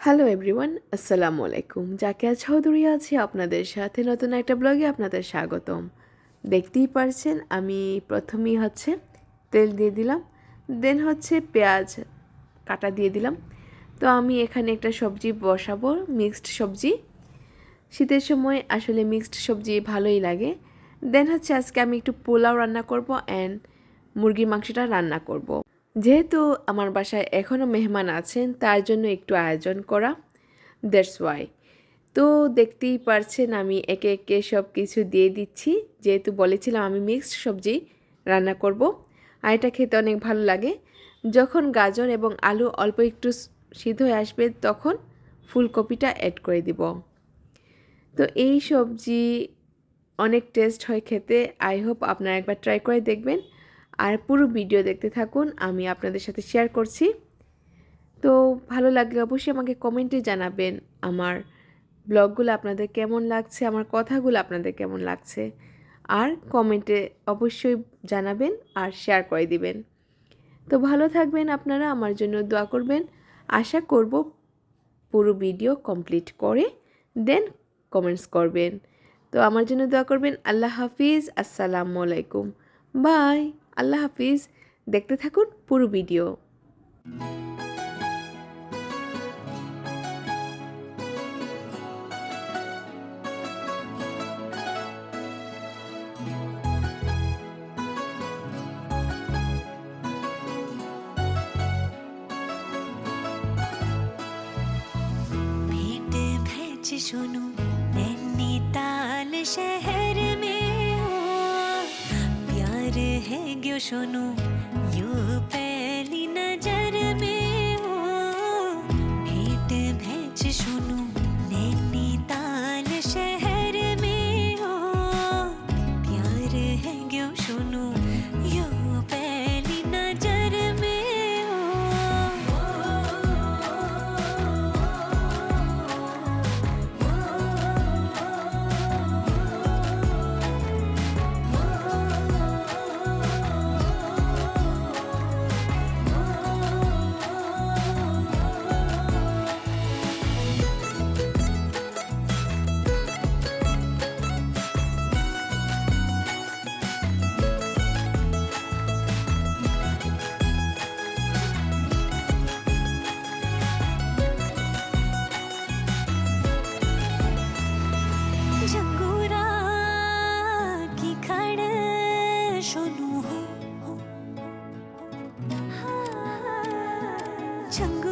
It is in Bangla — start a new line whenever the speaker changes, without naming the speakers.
হ্যালো এভরিওয়ান আসসালামু আলাইকুম জাকিয়া চৌধুরী আছি আপনাদের সাথে। নতুন একটা ব্লগে আপনাদের স্বাগতম। দেখতেই পারছেন, আমি প্রথমেই হচ্ছে তেল দিয়ে দিলাম। দেন হচ্ছে পেঁয়াজ কাটা দিয়ে দিলাম। তো আমি এখানে একটা সবজি বসাবো মিক্সড সবজি। শীতের সময় আসলে মিক্সড সবজি ভালোই লাগে। দেন হচ্ছে আজকে আমি একটু পোলাও রান্না করব অ্যান্ড মুরগির মাংসটা রান্না করব। যেহেতু আমার বাসায় এখনও মেহমান আছেন, তার জন্য একটু আয়োজন করা। দ্যাটস ওয়াই তো দেখতেই পারছেন আমি একে একে সব কিছু দিয়ে দিচ্ছি। যেহেতু বলেছিলাম আমি মিক্সড সবজি রান্না করব, আর এটা খেতে অনেক ভালো লাগে। যখন গাজর এবং আলু অল্প একটু সিদ্ধ হয়ে আসবে, তখন ফুলকপিটা অ্যাড করে দিব। তো এই সবজি অনেক টেস্ট হয় খেতে। আই হোপ আপনারা একবার ট্রাই করে দেখবেন। আর পুরো ভিডিও দেখতে থাকুন, আমি আপনাদের সাথে শেয়ার করছি। তো ভালো লাগলে অবশ্যই আমাকে কমেন্টে জানাবেন আমার ব্লগগুলো আপনাদের কেমন লাগছে, আমার কথাগুলো আপনাদের কেমন লাগছে। আর কমেন্টে অবশ্যই জানাবেন আর শেয়ার করে দিবেন। তো ভালো থাকবেন আপনারা, আমার জন্য দোয়া করবেন। আশা করব পুরো ভিডিও কমপ্লিট করে দেন কমেন্টস করবেন। তো আমার জন্য দোয়া করবেন, আল্লাহ হাফিজ, আসসালামু আলাইকুম। বাই আল্লাহ হাফিজ দেখতে থাকুন পুরো ভিডিও
भेंट भेज सुनो नैनीताल शहर है ग्यो सुनो यू पे 唱歌。